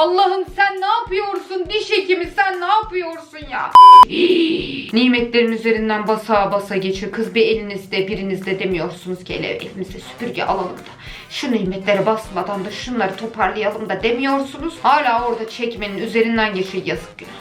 Allah'ım sen ne yapıyorsun? Diş hekimi sen ne yapıyorsun ya? Nimetlerin üzerinden basa basa geçiyor. Kız bir elinizde birinizde demiyorsunuz ki ele elimizde süpürge alalım da. Şu nimetlere basmadan da şunları toparlayalım da demiyorsunuz. Hala orada çekmenin üzerinden geçiyor yazık günah.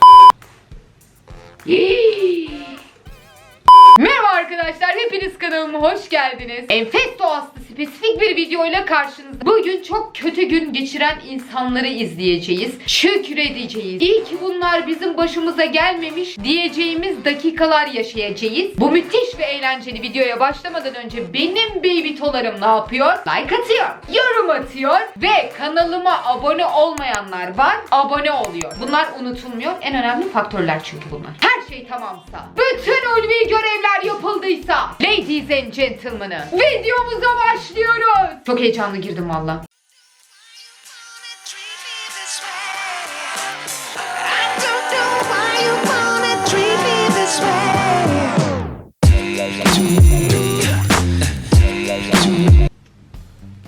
Arkadaşlar, hepiniz kanalıma hoş geldiniz. Enfes doğası spesifik bir videoyla karşınızda. Bugün çok kötü gün geçiren insanları izleyeceğiz. Şükredeceğiz. İyi ki bunlar bizim başımıza gelmemiş diyeceğimiz dakikalar yaşayacağız. Bu müthiş ve eğlenceli videoya başlamadan önce benim baby tolarım ne yapıyor? Like atıyor, yorum atıyor ve kanalıma abone olmayanlar var, abone oluyor. Bunlar unutulmuyor. En önemli faktörler çünkü bunlar. Her şey tamamsa, bütün ulvi görevler yapıldıysa, ladies and gentlemen'ı videomuza başlıyoruz. Çok heyecanlı girdim valla.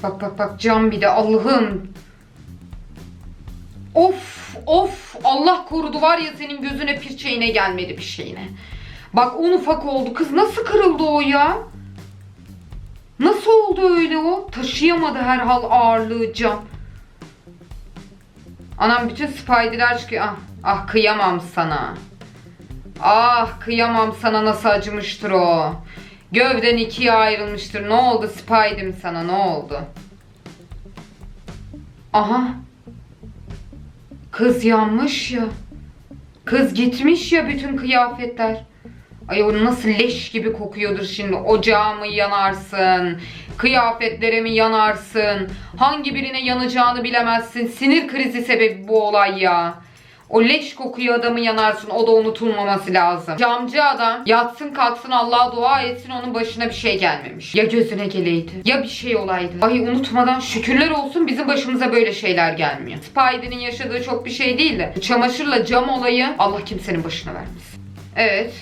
Bak bak bak cam bir de Allah'ım. Of of Allah korudu var ya senin gözüne pirçeğine gelmedi bir şeyine. Bak un ufak oldu kız nasıl kırıldı o ya? Nasıl oldu öyle o? Taşıyamadı herhal ağırlığı cam. Anam bütün spiderler çıkıyor. Ah, ah kıyamam sana. Ah kıyamam sana nasıl acımıştır o. Gövden ikiye ayrılmıştır. Ne oldu Spidey'm sana ne oldu? Aha. Kız yanmış ya. Kız gitmiş ya bütün kıyafetler. Ay o nasıl leş gibi kokuyordur şimdi. Ocağa mı yanarsın? Kıyafetlere mi yanarsın? Hangi birine yanacağını bilemezsin. Sinir krizi sebebi bu olay ya. O leş kokuyu adamı yanarsın. O da unutulmaması lazım. Camcı adam yatsın kalksın Allah'a dua etsin onun başına bir şey gelmemiş. Ya gözüne geleydi ya bir şey olaydı. Ay unutmadan şükürler olsun bizim başımıza böyle şeyler gelmiyor. Spidey'nin yaşadığı çok bir şey değil de çamaşırla cam olayı Allah kimsenin başına vermesin. Evet.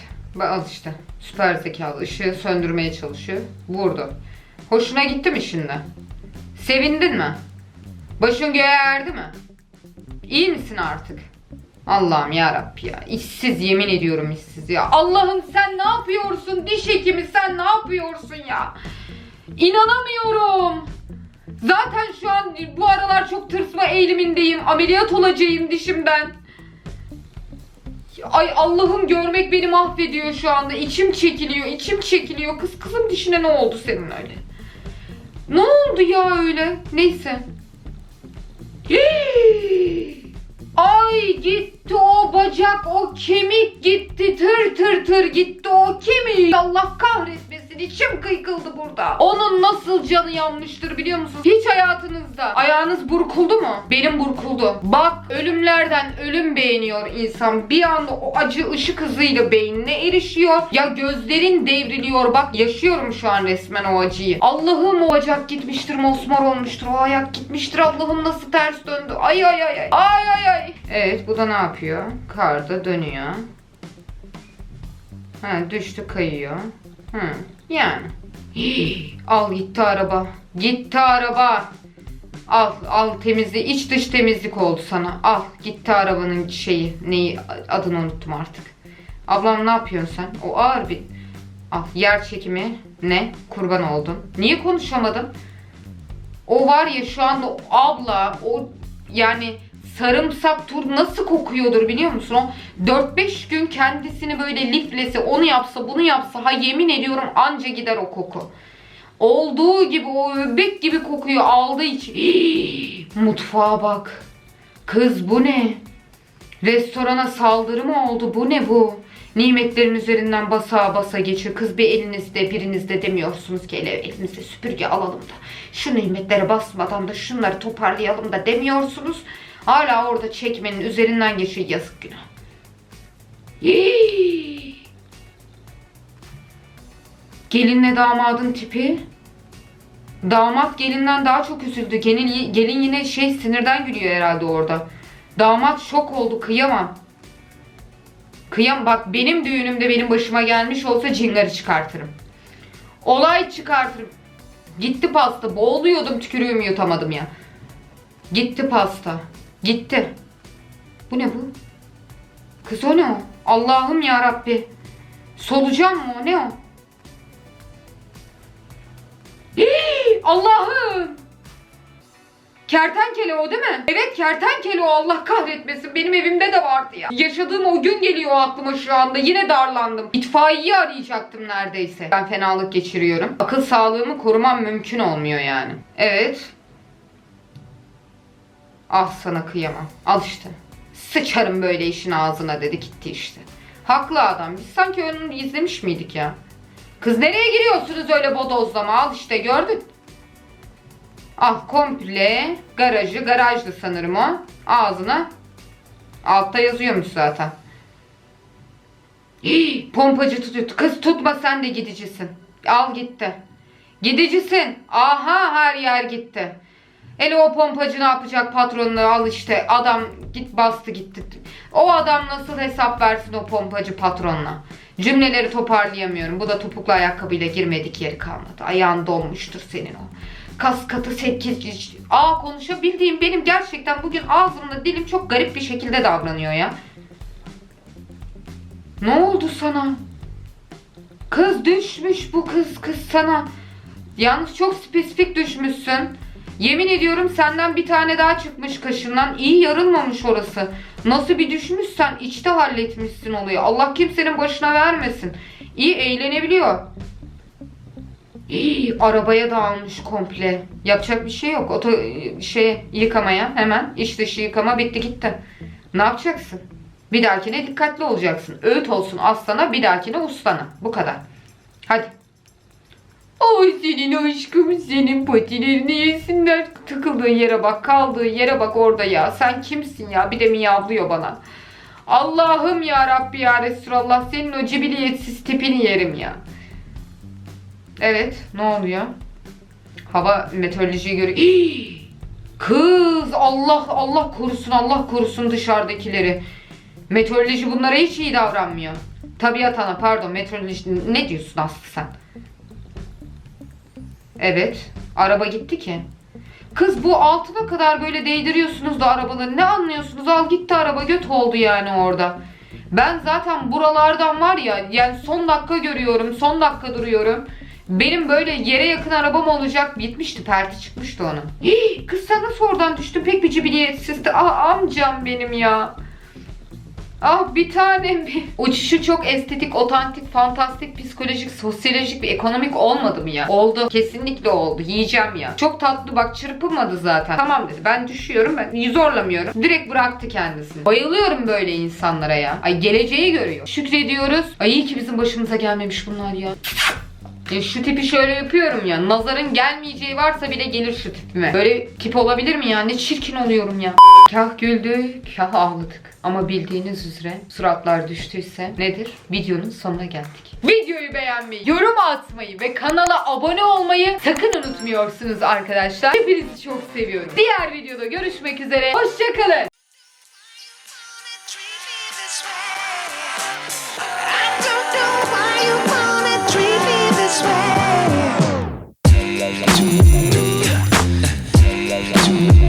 Al işte. Süper zekalı ışığı söndürmeye çalışıyor. Vurdu. Hoşuna gitti mi şimdi? Sevindin mi? Başın göğe erdi mi? İyi misin artık? Allah'ım ya Rabbi ya. İşsiz yemin ediyorum işsiz ya. Allah'ım sen ne yapıyorsun? Diş hekimi sen ne yapıyorsun ya? İnanamıyorum. Zaten şu an bu aralar çok tırsma eğilimindeyim. Ameliyat olacağım dişimden. Ay Allah'ım görmek beni mahvediyor şu anda. İçim çekiliyor, içim çekiliyor. Kız kızım dişine ne oldu senin öyle? Ne oldu ya öyle? Neyse. Ay gitti o bacak, o kemik gitti. Tır tır tır gitti o kemik. Allah kahretmesin. İçim kıykıldı burada. Onun nasıl canı yanmıştır biliyor musun? Hiç hayatınızda ayağınız burkuldu mu? Benim burkuldu. Bak ölümlerden ölüm beğeniyor insan. Bir anda o acı ışık hızıyla beynine erişiyor. Ya gözlerin devriliyor. Bak yaşıyorum şu an resmen o acıyı. Allah'ım o bacak gitmiştir mosmor olmuştur. O ayak gitmiştir. Allah'ım nasıl ters döndü. Ay ay ay ay. Ay ay ay. Evet bu da ne yapıyor? Karda dönüyor. Ha düştü kayıyor. Hı yani. Al gitti araba. Gitti araba. Al al temizlik iç dış temizlik oldu sana. Al gitti arabanın şeyi neyi adını unuttum artık. Ablam ne yapıyorsun sen? O ağır bir Al yer çekimi ne? Kurban oldun. Niye konuşamadım? O var ya şu anda abla o yani sarımsak tur nasıl kokuyordur biliyor musun? O 4-5 gün kendisini böyle liflese onu yapsa bunu yapsa ha yemin ediyorum anca gider o koku. Olduğu gibi o öbek gibi kokuyor aldığı için. Hii, mutfağa bak. Kız bu ne? Restorana saldırı mı oldu? Bu ne bu? Nimetlerin üzerinden basa basa geçiyor. Kız bir elinizde birinizde demiyorsunuz ki ele elimizde süpürge alalım da. Şu nimetlere basmadan da şunları toparlayalım da demiyorsunuz. Hala orada çekmenin üzerinden geçiyor yazık günah. Hii. Gelinle damadın tipi. Damat gelinden daha çok üzüldü. Gelin, gelin yine şey sinirden gülüyor herhalde orada. Damat şok oldu kıyamam. Kıyam bak benim düğünümde benim başıma gelmiş olsa cingarı çıkartırım. Olay çıkartırım. Gitti pasta. Boğuluyordum tükürüğümü yutamadım ya. Gitti pasta. Gitti. Bu ne bu? Kız o ne o? Allah'ım ya Rabbi. Solucan mı o? Ne o? Hii! Allah'ım. Kertenkele o değil mi? Evet kertenkele o Allah kahretmesin. Benim evimde de vardı ya. Yaşadığım o gün geliyor aklıma şu anda. Yine darlandım. İtfaiyeyi arayacaktım neredeyse. Ben fenalık geçiriyorum. Akıl sağlığımı korumam mümkün olmuyor yani. Evet. Ah sana kıyamam. Al işte. Sıçarım böyle işin ağzına dedi gitti işte. Haklı adam. Biz sanki onu izlemiş miydik ya? Kız nereye giriyorsunuz öyle bodozlama? Al işte gördün. Al komple garajı. Garajdı sanırım o. Ağzına. Altta yazıyormuş zaten. Hii, pompacı tutuyor. Kız tutma sen de gidicisin. Al gitti. Gidicisin. Aha her yer gitti. Hele o pompacı ne yapacak patronunu al işte adam git bastı gitti. O adam nasıl hesap versin o pompacı patronuna? Cümleleri toparlayamıyorum. Bu da topuklu ayakkabıyla girmedik yeri kalmadı. Ayağın donmuştur senin o. Kas katı 8 Aa konuşabildiğim benim gerçekten bugün ağzımla dilim çok garip bir şekilde davranıyor ya. Ne oldu sana? Kız düşmüş bu kız kız sana. Yalnız çok spesifik düşmüşsün. Yemin ediyorum senden bir tane daha çıkmış kaşından. İyi yarılmamış orası. Nasıl bir düşmüşsen içte halletmişsin olayı. Allah kimsenin başına vermesin. İyi eğlenebiliyor. İyi, arabaya dağılmış komple. Yapacak bir şey yok. Oto şey yıkamaya hemen iç dışı yıkama bitti gitti. Ne yapacaksın? Bir dahakine dikkatli olacaksın. Öğüt olsun aslana bir dahakine ustana. Bu kadar. Hadi. Ay senin aşkım senin patilerini yesinler. Tıkıldığı yere bak kaldığı yere bak orada ya. Sen kimsin ya bir de miyavlıyor bana. Allah'ım ya Rabbi ya Resulallah senin o cibiliyetsiz tipini yerim ya. Evet ne oluyor? Hava meteorolojiyi görüyor. Hii! Kız Allah Allah korusun Allah korusun dışarıdakileri. Meteoroloji bunlara hiç iyi davranmıyor. Tabiat ana pardon meteoroloji ne diyorsun Aslı sen? Evet. Araba gitti ki. Kız bu altına kadar böyle değdiriyorsunuz da arabaları. Ne anlıyorsunuz? Al gitti araba göt oldu yani orada. Ben zaten buralardan var ya yani son dakika görüyorum. Son dakika duruyorum. Benim böyle yere yakın arabam olacak. Bitmişti perti çıkmıştı onun. Hii, kız sen nasıl oradan düştün? Pek bir cibiliyetsizdi. Ah amcam benim ya. Ah bir tanem bir. Uçuşu çok estetik, otantik, fantastik, psikolojik, sosyolojik ve ekonomik olmadı mı ya? Oldu. Kesinlikle oldu. Yiyeceğim ya. Çok tatlı bak çırpınmadı zaten. Tamam dedi. Ben düşüyorum. Ben zorlamıyorum. Direkt bıraktı kendisini. Bayılıyorum böyle insanlara ya. Ay geleceği görüyor. Şükrediyoruz. Ay iyi ki bizim başımıza gelmemiş bunlar ya. Ya şu tipi şöyle yapıyorum ya. Nazarın gelmeyeceği varsa bile gelir şu tipime. Böyle tip olabilir mi ya? Ne çirkin oluyorum ya. Kah güldük, kah ağladık. Ama bildiğiniz üzere suratlar düştüyse nedir? Videonun sonuna geldik. Videoyu beğenmeyi, yorum atmayı ve kanala abone olmayı sakın unutmuyorsunuz arkadaşlar. Hepinizi çok seviyorum. Diğer videoda görüşmek üzere. Hoşçakalın. Two.